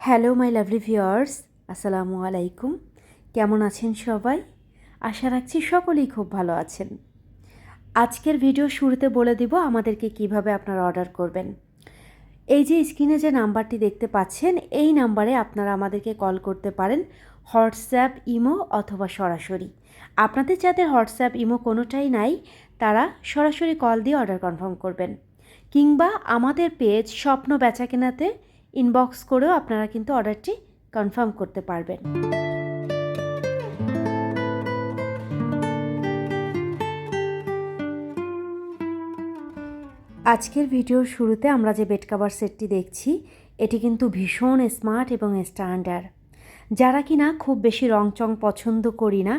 Hello my lovely viewers আসসালামু আলাইকুম কেমন আছেন সবাই? আশা রাখছি সকলেই খুব ভালো আছেন। আজকের ভিডিও শুরুতে বলে দিব আমাদেরকে কীভাবে আপনারা অর্ডার করবেন। এই যে স্ক্রিনে যে নাম্বারটি দেখতে পাচ্ছেন, এই নাম্বারে আপনারা আমাদেরকে কল করতে পারেন হোয়াটসঅ্যাপ, ইমো অথবা সরাসরি। আপনাদের যাদের হোয়াটসঅ্যাপ, ইমো কোনোটাই নাই, তারা সরাসরি কল দিয়ে অর্ডার কনফার্ম করবেন। কিংবা আমাদের পেজ স্বপ্ন বেচাকেনাতে ইনবক্স করেও আপনারা কিন্তু অর্ডারটি কনফার্ম করতে পারবেন। আজকের ভিডিওর শুরুতে আমরা যে বেড কাভার সেটটি দেখছি, এটি কিন্তু ভীষণ স্মার্ট এবং স্ট্যান্ডার্ড যারা কি না খুব বেশি রংচং পছন্দ করি না,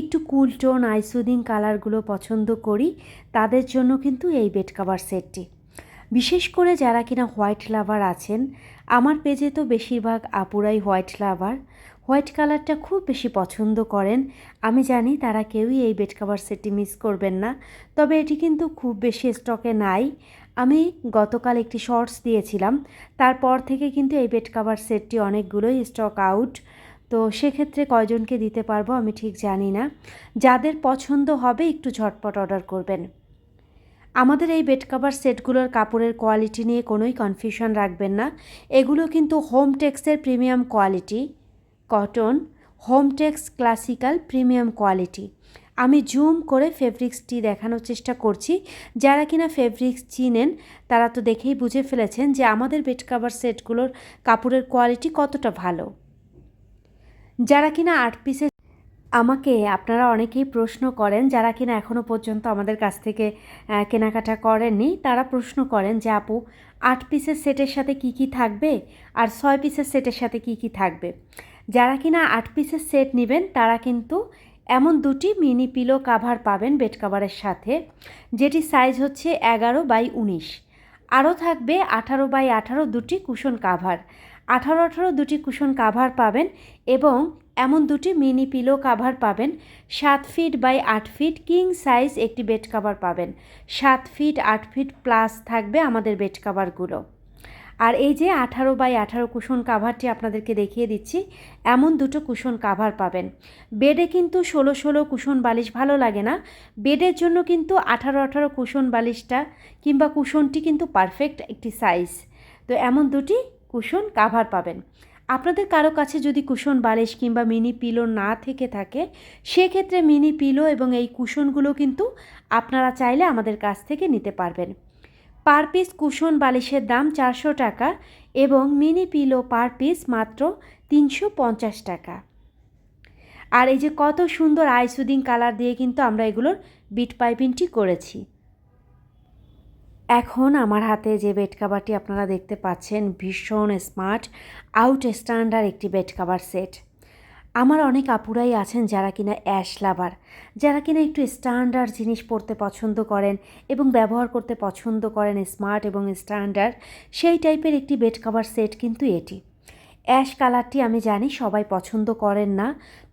একটু কুল টোন আইসুদিং কালারগুলো পছন্দ করি, তাদের জন্য কিন্তু এই বেড কাভার সেটটি বিশেষ করে যারা কিনা হোয়াইট লাভার আছেন, আমার পেজে তো বেশিরভাগ আপুরাই হোয়াইট লাভার। হোয়াইট কালারটা খুব বেশি পছন্দ করেন। আমি জানি তারা কেউই এই বেড কাভার সেটটি মিস করবেন না, তবে এটি কিন্তু খুব বেশি স্টকে নাই। আমি গতকাল একটি শর্টস দিয়েছিলাম, তারপর থেকে কিন্তু এই বেড কাভার সেটটি অনেকগুলোই স্টক আউট। তো সেক্ষেত্রে কয়জনকে দিতে পারব আমি ঠিক জানি না। যাদের পছন্দ হবে একটু ঝটপট অর্ডার করবেন। আমাদের এই বেড কাভার সেটগুলোর কাপড়ের কোয়ালিটি নিয়ে কোনোই কনফিউশন রাখবেন না। এগুলো কিন্তু home টেক্সের premium quality cotton home Tex classical premium quality আমি জুম করে ফেব্রিক্সটি দেখানোর চেষ্টা করছি। যারা কিনা ফেব্রিক্স চিনেন, তারা তো দেখেই বুঝে ফেলেছেন যে আমাদের বেড কাভার সেটগুলোর কাপড়ের কোয়ালিটি কতটা ভালো। যারা কিনা আট পিসের আমাকে আপনারা অনেকেই প্রশ্ন করেন যারা কিনা এখনও পর্যন্ত আমাদের কাছ থেকে কেনাকাটা করেননি, তারা প্রশ্ন করেন যে, আপু, আট পিসের সেটের সাথে কি কি থাকবে? আর ছয় পিসের সেটের সাথে কি কি থাকবে? যারা কিনা আট পিসের সেট নেবেন, তারা কিন্তু এমন দুটি মিনি পিলো কাভার পাবেন বেড কাভারের সাথে, যেটি সাইজ হচ্ছে এগারো বাই উনিশ। আরও থাকবে আঠারো বাই আঠারো দুটি কুশন কাভার। আঠারো আঠারো দুটি কুশন কাভার পাবেন এবং এমন দুটি মিনি পিলো কাভার পাবেন, সাত ফিট বাই আট ফিট কিং সাইজ একটি বেড কাভার পাবেন। সাত ফিট আট ফিট প্লাস থাকবে আমাদের বেড কাভারগুলো আর এই যে আঠারো বাই আঠারো কুশন কাভারটি আপনাদেরকে দেখিয়ে দিচ্ছি, এমন দুটো কুশন কাভার পাবেন। বেডে কিন্তু ষোলো ষোলো কুশন বালিশ ভালো লাগে না। বেডের জন্য কিন্তু আঠারো আঠারো কুশন বালিশটা কিংবা কুশনটি কিন্তু পারফেক্ট একটি সাইজ তো এমন দুটি কুশন কাভার পাবেন। আপনাদের কারও কাছে যদি কুশন বালিশ কিংবা মিনি পিলো না থেকে থাকে, সেক্ষেত্রে মিনি পিলো এবং এই কুশনগুলো কিন্তু আপনারা চাইলে আমাদের কাছ থেকে নিতে পারবেন। পার পিস কুশন বালিশের দাম চারশো টাকা এবং মিনি পিলো পার পিস মাত্র তিনশো পঞ্চাশ টাকা। আর এই যে কত সুন্দর আইসুদিং কালার দিয়ে কিন্তু আমরা এগুলোর বিট পাইপিংটি করেছি। এখন আমার হাতে যে বেড কাভারটি আপনারা দেখতে পাচ্ছেন, ভীষণ স্মার্ট, আউট স্ট্যান্ডার্ড একটি বেড কাভার সেট। আমার অনেক আপুরাই আছেন যারা কিনা অ্যাশ লাভার, যারা কিনা একটু স্ট্যান্ডার্ড জিনিস পরতে পছন্দ করেন এবং ব্যবহার করতে পছন্দ করেন, স্মার্ট এবং স্ট্যান্ডার্ড, সেই টাইপের একটি বেড কাভার সেট কিন্তু এটি। অ্যাশ কালারটি আমি জানি সবাই পছন্দ করেন না,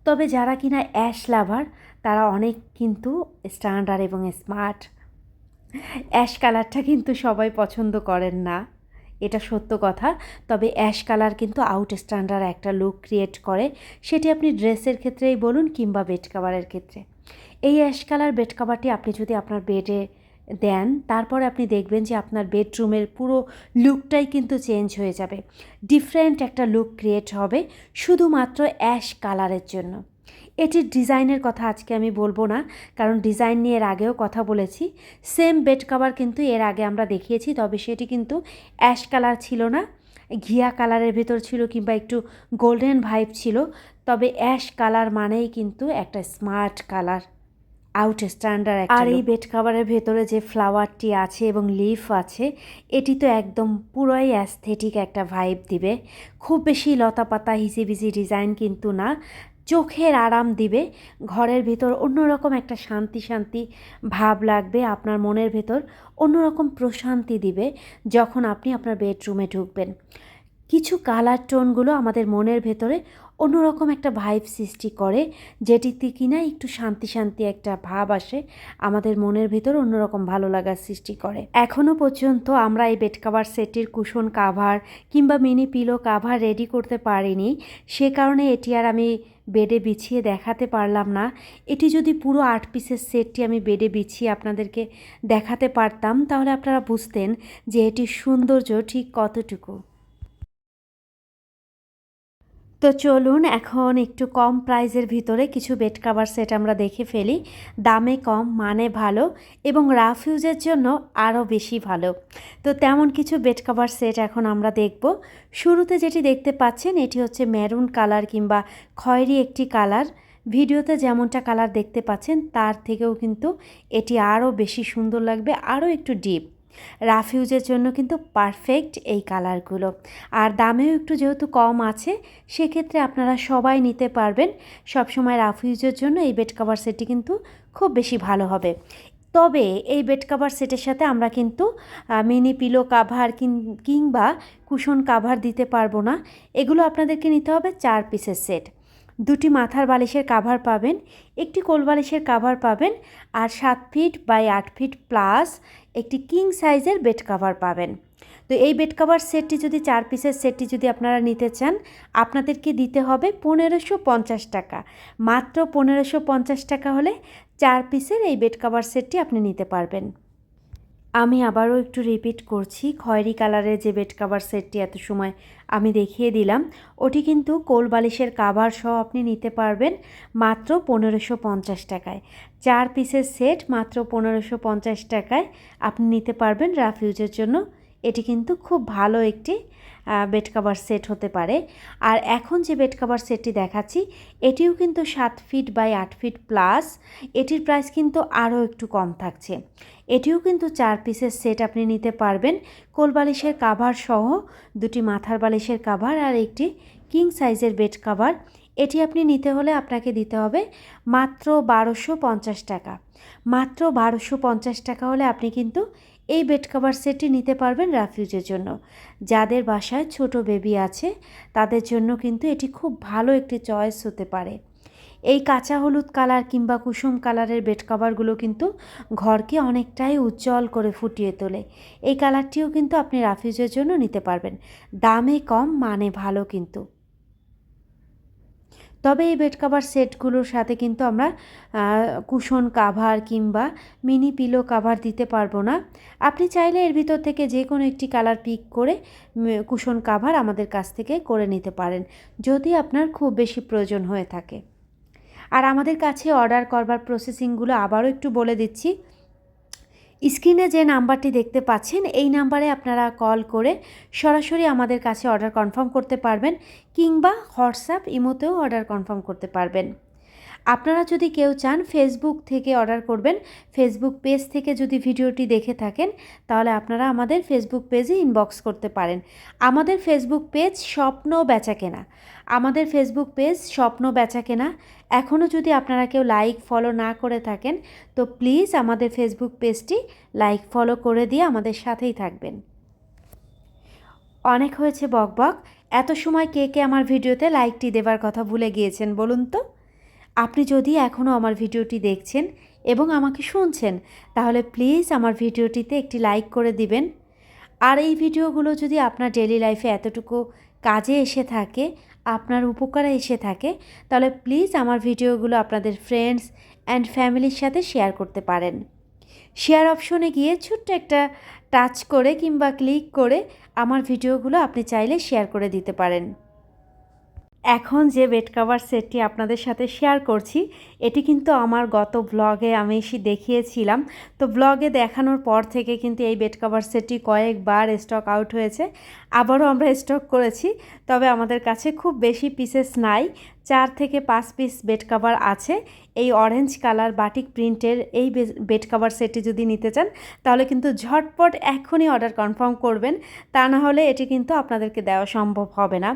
তবে যারা কিনা অ্যাশ লাভার, তারা অনেক কিন্তু স্ট্যান্ডার্ড এবং স্মার্ট। অ্যাশ কালারটা কিন্তু সবাই পছন্দ করেন না। এটা সত্য কথা। তবে অ্যাশ কালার কিন্তু আউট স্ট্যান্ডার্ড একটা লুক ক্রিয়েট করে। সেটি আপনি ড্রেসের ক্ষেত্রেই বলুন কিংবা বেড কাভারের ক্ষেত্রে। এই অ্যাশ কালার বেড কাভারটি আপনি যদি আপনার বেডে দেন, তারপরে আপনি দেখবেন যে আপনার বেডরুমের পুরো লুকটাই কিন্তু চেঞ্জ হয়ে যাবে। ডিফারেন্ট একটা লুক ক্রিয়েট হবে শুধুমাত্র অ্যাশ কালারের জন্য। এটির ডিজাইনের কথা আজকে আমি বলব না কারণ ডিজাইন নিয়ে এর আগেও কথা বলেছি। সেম বেড কাভার কিন্তু এর আগে আমরা দেখিয়েছি তবে সেটি কিন্তু অ্যাশ কালার ছিল না ঘিয়া কালারের ভেতর ছিল কিংবা একটু গোল্ডেন ভাইব ছিল তবে অ্যাশ কালার মানেই কিন্তু একটা স্মার্ট কালার আউট স্ট্যান্ডার্ড আর এই বেড কাভারের ভেতরে যে ফ্লাওয়ারটি আছে এবং লিফ আছে এটি তো একদম পুরোই অ্যাস্থেটিক একটা ভাইব দিবে। খুব বেশি লতা পাতা হিজিবিজি ডিজাইন কিন্তু না চোখের আরাম দিবে। ঘরের ভিতর অন্যরকম একটা শান্তি শান্তি ভাব লাগবে, আপনার মনের ভেতর অন্যরকম প্রশান্তি দিবে যখন আপনি আপনার বেডরুমে ঢুকবেন। কিছু কালার টোনগুলো আমাদের মনের ভেতরে অন্যরকম একটা ভাইব সৃষ্টি করে, যেটিতে কিনা একটু শান্তি শান্তি একটা ভাব আসে, আমাদের মনের ভেতর অন্যরকম ভালো লাগার সৃষ্টি করে। এখনও পর্যন্ত আমরা এই বেড কাভার সেটটির কুশন কাভার কিংবা মিনি পিলো কাভার রেডি করতে পারিনি, সে কারণে এটি আর আমি বেডে বিছিয়ে দেখাতে পারলাম না। এটি যদি পুরো আট পিসের সেটটি আমি বেডে বিছিয়ে আপনাদেরকে দেখাতে পারতাম, তাহলে আপনারা বুঝতেন যে এটির সৌন্দর্য ঠিক কতটুকু। তো চলুন এখন একটু কম প্রাইজের ভিতরে কিছু বেড কাভার সেট আমরা দেখে ফেলি। দামে কম মানে ভালো এবং রাফ ইউজের জন্য আরও বেশি ভালো। তো তেমন কিছু বেড কাভার সেট এখন আমরা দেখব। শুরুতে যেটি দেখতে পাচ্ছেন, এটি হচ্ছে মেরুন কালার কিংবা খয়েরি একটি কালার ভিডিওতে যেমনটা কালার দেখতে পাচ্ছেন, তার থেকেও কিন্তু এটি আরও বেশি সুন্দর লাগবে, আরও একটু ডিপ রাফ ইউজের জন্য কিন্তু পারফেক্ট এই কালারগুলো আর দামেও একটু যেহেতু কম আছে, সেক্ষেত্রে আপনারা সবাই নিতে পারবেন। সবসময় রাফ ইউজের জন্য এই বেড কাভার সেটটি কিন্তু খুব বেশি ভালো হবে। তবে এই বেড কাভার সেটের সাথে আমরা কিন্তু মিনি পিলো কাভার কিংবা কুশন কাভার দিতে পারব না। এগুলো আপনাদেরকে নিতে হবে চার পিসের সেট দুটি মাথার বালিশের কাভার পাবেন, একটি কোল বালিশের কাভার পাবেন, আর সাত ফিট বাই আট ফিট প্লাস একটি কিং সাইজের বেড কাভার পাবেন। তো এই বেড কাভার সেটটি যদি চার পিসের সেটটি যদি আপনারা নিতে চান, আপনাদেরকে দিতে হবে পনেরোশো পঞ্চাশ টাকা। মাত্র পনেরোশো পঞ্চাশ টাকা হলে চার পিসের এই বেড কাভার সেটটি আপনি নিতে পারবেন। আমি আবারও একটু রিপিট করছি, খয়েরি কালারের যে বেড কাভার সেটটি এত সময় আমি দেখিয়ে দিলাম, ওটি কিন্তু কোল বালিশের কাভার সহ আপনি নিতে পারবেন মাত্র পনেরোশো পঞ্চাশ টাকায়। চার পিসের সেট মাত্র পনেরোশো পঞ্চাশ টাকায় আপনি নিতে পারবেন রাফিউজের জন্য। এটি কিন্তু খুব ভালো একটি বেড কাভার সেট হতে পারে। আর এখন যে বেড কাভার সেটটি দেখাচ্ছি, এটিও কিন্তু সাত ফিট বাই আট ফিট প্লাস এটির প্রাইস কিন্তু আরও একটু কম থাকছে। এটিও কিন্তু চার পিসের সেট আপনি নিতে পারবেন, কোল বালিশের কাভার সহ দুটি মাথার বালিশের কাভার আর একটি কিং সাইজের বেড কাভার এটি আপনি নিতে হলে আপনাকে দিতে হবে মাত্র বারোশো পঞ্চাশ টাকা। মাত্র বারোশো পঞ্চাশ টাকা হলে আপনি কিন্তু এই বেড কাভার সেটটি নিতে পারবেন রাফিউজের জন্য। যাদের বাসায় ছোট বেবি আছে, তাদের জন্য কিন্তু এটি খুব ভালো একটি চয়েস হতে পারে। এই কাঁচা হলুদ কালার কিংবা কুসুম কালারের বেড কাভারগুলো কিন্তু ঘরকে অনেকটাই উজ্জ্বল করে ফুটিয়ে তোলে। এই কালারটিও কিন্তু আপনি রাফিউজের জন্য নিতে পারবেন। দামে কম মানে ভালো কিন্তু। তবে এই বেড কাভার সেটগুলোর সাথে কিন্তু আমরা কুশন কাভার কিংবা মিনি পিলো কাভার দিতে পারব না। আপনি চাইলে এর ভিতর থেকে যে কোনো একটি কালার পিক করে কুশন কাভার আমাদের কাছ থেকে করে নিতে পারেন, যদি আপনার খুব বেশি প্রয়োজন হয়ে থাকে। আর আমাদের কাছে অর্ডার করবার প্রসেসিংগুলো আবারও একটু বলে দিচ্ছি। স্ক্রিনে যে নাম্বারটি দেখতে পাচ্ছেন, এই নাম্বারে আপনারা কল করে সরাসরি আমাদের কাছে অর্ডার কনফার্ম করতে পারবেন কিংবা হোয়াটসঅ্যাপ ইমোতেও অর্ডার কনফার্ম করতে পারবেন। আপনারা যদি কেউ চান ফেসবুক থেকে অর্ডার করবেন, ফেসবুক পেজ থেকে যদি ভিডিওটি দেখে থাকেন, তাহলে আপনারা আমাদের ফেসবুক পেজে ইনবক্স করতে পারেন। আমাদের ফেসবুক পেজ স্বপ্ন বেচা কেনা। আমাদের ফেসবুক পেজ স্বপ্ন বেচা কেনা এখনও যদি আপনারা কেউ লাইক ফলো না করে থাকেন, তো প্লিজ আমাদের ফেসবুক পেজটি লাইক ফলো করে দিয়ে আমাদের সাথেই থাকবেন। অনেক হয়েছে বক বক। এত সময় কে কে আমার ভিডিওতে লাইকটি দেবার কথা ভুলে গিয়েছেন বলুন তো? আপনি যদি এখনও আমার ভিডিওটি দেখছেন এবং আমাকে শুনছেন, তাহলে প্লিজ আমার ভিডিওটিতে একটি লাইক করে দিবেন। আর এই ভিডিওগুলো যদি আপনার ডেলি লাইফে এতটুকু কাজে এসে থাকে আপনার উপকারে এসে থাকে, তাহলে প্লিজ আমার ভিডিওগুলো আপনাদের ফ্রেন্ডস অ্যান্ড ফ্যামিলির সাথে শেয়ার করতে পারেন। শেয়ার অপশনে গিয়ে ছোট্ট একটা টাচ করে কিংবা ক্লিক করে আমার ভিডিওগুলো আপনি চাইলে শেয়ার করে দিতে পারেন। এখন যে বেড কাভার সেটটি আপনাদের সাথে শেয়ার করছি, এটি কিন্তু আমার গত ব্লগে আমি এসে দেখিয়েছিলাম। তো ব্লগে দেখানোর পর থেকে কিন্তু এই বেড কাভার সেটটি কয়েকবার স্টক আউট হয়েছে। আবারও আমরা স্টক করেছি, তবে আমাদের কাছে খুব বেশি পিসেস নাই। চার থেকে পাঁচ পিস বেড কাভার আছে। এই অরেঞ্জ কালার বাটিক প্রিন্টের এই বেড কাভার সেটটি যদি নিতে চান, তাহলে কিন্তু ঝটপট এখনই অর্ডার কনফার্ম করবেন। তা না হলে এটি কিন্তু আপনাদেরকে দেওয়া সম্ভব হবে না।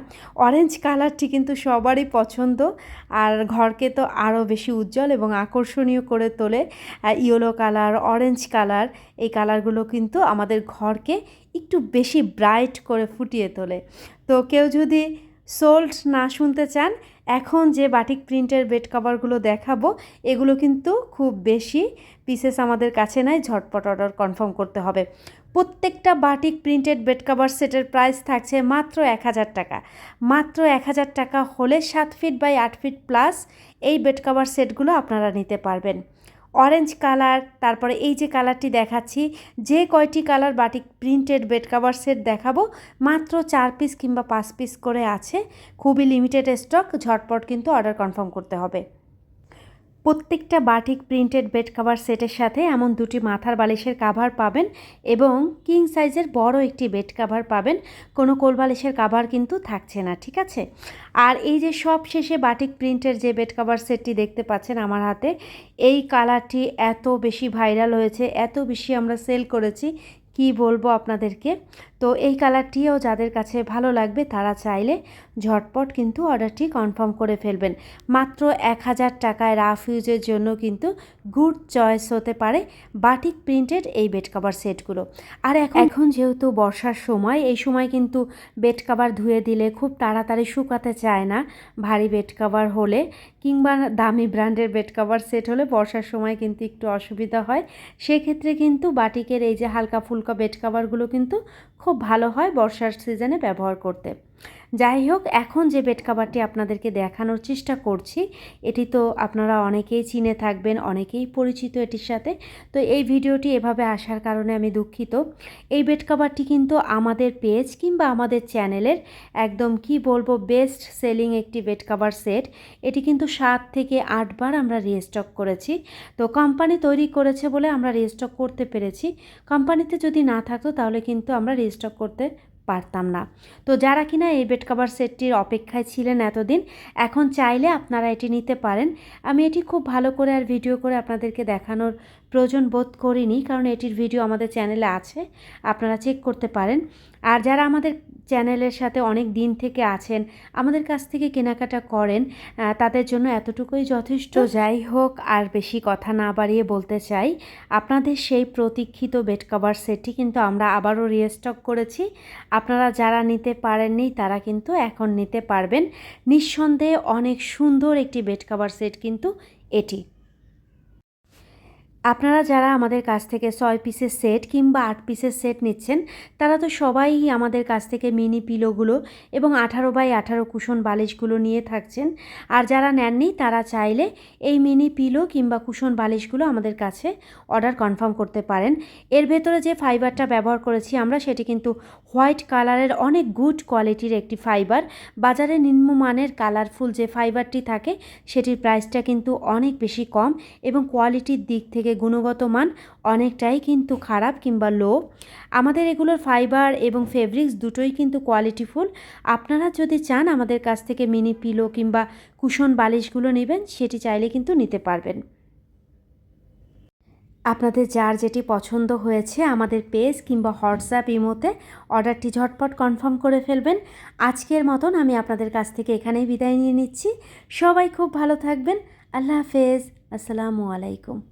অরেঞ্জ কালারটি কিন্তু সবারই পছন্দ, আর ঘরকে তো আরও বেশি উজ্জ্বল এবং আকর্ষণীয় করে তোলে। ইয়েলো কালার অরেঞ্জ কালার এই কালারগুলো কিন্তু আমাদের ঘরকে একটু বেশি ব্রাইট করে ফুটিয়ে তোলে। তো কেউ যদি সোল্ড না শুনতে চান, এখন যে বাটিক প্রিন্টের বেড কভারগুলো দেখাবো, এগুলো কিন্তু খুব বেশি পিসেস আমাদের কাছে নাই, ঝটপট অর্ডার কনফার্ম করতে হবে। প্রত্যেকটা বাটিক প্রিন্টেড বেড কভার সেটের প্রাইস থাকছে মাত্র এক হাজার টাকা। মাত্র এক হাজার টাকা হলে সাত ফিট বাই আট ফিট প্লাস এই বেড কভার সেটগুলো আপনারা নিতে পারবেন। অরেঞ্জ কালার তারপরে এই যে কালারটি দেখাচ্ছি, যে কয়টি কালার বাটি প্রিন্টেড বেড কাভার সেট দেখাবো, মাত্র চার পিস কিংবা পাঁচ পিস করে আছে, খুবই লিমিটেড স্টক ঝটপট কিন্তু অর্ডার কনফার্ম করতে হবে। প্রত্যেকটা বাটিক প্রিন্টেড বেড কাভার সেটের সাথে এমন দুটি মাথার বালিশের কাভার পাবেন এবং কিং সাইজের বড় একটি বেড কাভার পাবেন। কোনো কোল বালিশের কাভার কিন্তু থাকছে না, ঠিক আছে? আর এই যে সব শেষে বাটিক প্রিন্টের যে বেড কাভার সেটটি দেখতে পাচ্ছেন আমার হাতে, এই কালারটি এত বেশি ভাইরাল হয়েছে, এত বেশি আমরা সেল করেছি কি বলব আপনাদেরকে? তো এই কালারটিও যাদের কাছে ভালো লাগবে তারা চাইলে ঝটপট কিন্তু অর্ডারটি কনফার্ম করে ফেলবেন। মাত্র এক হাজার টাকায় রাফ ইউজের জন্য কিন্তু গুড চয়েস হতে পারে বাটিক প্রিন্টেড এই বেড কাভার সেটগুলো। আর এখন যেহেতু বর্ষার সময়, এই সময় কিন্তু বেড কাভার ধুয়ে দিলে খুব তাড়াতাড়ি শুকাতে চায় না ভারী বেড কাভার হলে, কিংবা দামি ব্র্যান্ডের বেড কাভার সেট হলে বর্ষার সময় কিন্তু একটু অসুবিধা হয়। সেক্ষেত্রে কিন্তু বাটিকের এই যে হালকা ফুলকা বেড কাভারগুলো কিন্তু খুব ভালো হয় বর্ষার সিজনে ব্যবহার করতে। যাই হোক, এখন যে বেড কাভারটি আপনাদেরকে দেখানোর চেষ্টা করছি, এটি তো আপনারা অনেকেই চিনে থাকবেন, অনেকেই পরিচিত এটির সাথে। তো এই ভিডিওটি এভাবে আসার কারণে আমি দুঃখিত। এই বেড কাভারটি কিন্তু আমাদের পেজ কিংবা আমাদের চ্যানেলের একদম কি বলব বেস্ট সেলিং একটি বেড কাভার সেট এটি কিন্তু সাত থেকে আটবার আমরা রিস্টক করেছি। তো কোম্পানি তৈরি করেছে বলে আমরা রিস্টক করতে পেরেছি। কোম্পানিতে যদি না থাকতো তাহলে কিন্তু আমরা রিস্টক করতে পারতাম না। তো যারা কিনা এই বেড কাভার সেটটির অপেক্ষায় ছিলেন এতদিন, এখন চাইলে আপনারা এটি নিতে পারেন। আমি এটি খুব ভালো করে আর ভিডিও করে আপনাদেরকে দেখানোর প্রয়োজন বোধ করিনি কারণ এটির ভিডিও আমাদের চ্যানেলে আছে আপনারা চেক করতে পারেন। আর যারা আমাদের চ্যানেলের সাথে অনেক দিন থেকে আছেন আমাদের কাছ থেকে কেনাকাটা করেন তাদের জন্য এতটুকুই যথেষ্ট। যাই হোক আর বেশি কথা না বাড়িয়ে বলতে চাই আপনাদের সেই প্রতীক্ষিত বেড কভার সেটটি কিন্তু আমরা আবারও রিস্টক করেছি। আপনারা যারা নিতে পারেননি তারা কিন্তু এখন নিতে পারবেন। নিঃসন্দেহে অনেক সুন্দর একটি বেড কভার সেট কিন্তু এটি। আপনারা যারা আমাদের কাছ থেকে ছয় পিসের সেট কিংবা আট পিসের সেট নিচ্ছেন, তারা তো সবাই আমাদের কাছ থেকে মিনি পিলোগুলো এবং আঠারো বাই আঠারো কুশন বালিশগুলো নিয়ে থাকছেন। আর যারা নেননি, তারা চাইলে এই মিনি পিলো কিংবা কুশন বালিশগুলো আমাদের কাছে অর্ডার কনফার্ম করতে পারেন। এর ভেতরে যে ফাইবারটা ব্যবহার করেছি আমরা, সেটি কিন্তু হোয়াইট কালারের অনেক গুড কোয়ালিটির একটি ফাইবার। বাজারে নিম্নমানের কালারফুল যে ফাইবারটি থাকে, সেটির প্রাইসটা কিন্তু অনেক বেশি কম এবং কোয়ালিটির দিক থেকে গুণগত মান অনেকটাই কিন্তু খারাপ কিংবা লো আমাদের এগুলোর ফাইবার এবং ফেব্রিক্স দুটোই কিন্তু কোয়ালিটিফুল আপনারা যদি চান আমাদের কাছ থেকে মিনি পিলো কিংবা কুশন বালিশগুলো নেবেন, সেটি চাইলে কিন্তু নিতে পারবেন। আপনাদের যার যেটি পছন্দ হয়েছে আমাদের পেজ কিংবা হোয়াটসঅ্যাপ ইমোতে অর্ডারটি ঝটপট কনফার্ম করে ফেলবেন। আজকের মতন আমি আপনাদের কাছ থেকে এখানেই বিদায় নিয়ে নিচ্ছি। সবাই খুব ভালো থাকবেন। আল্লাহ হাফেজ। আসসালামু আলাইকুম।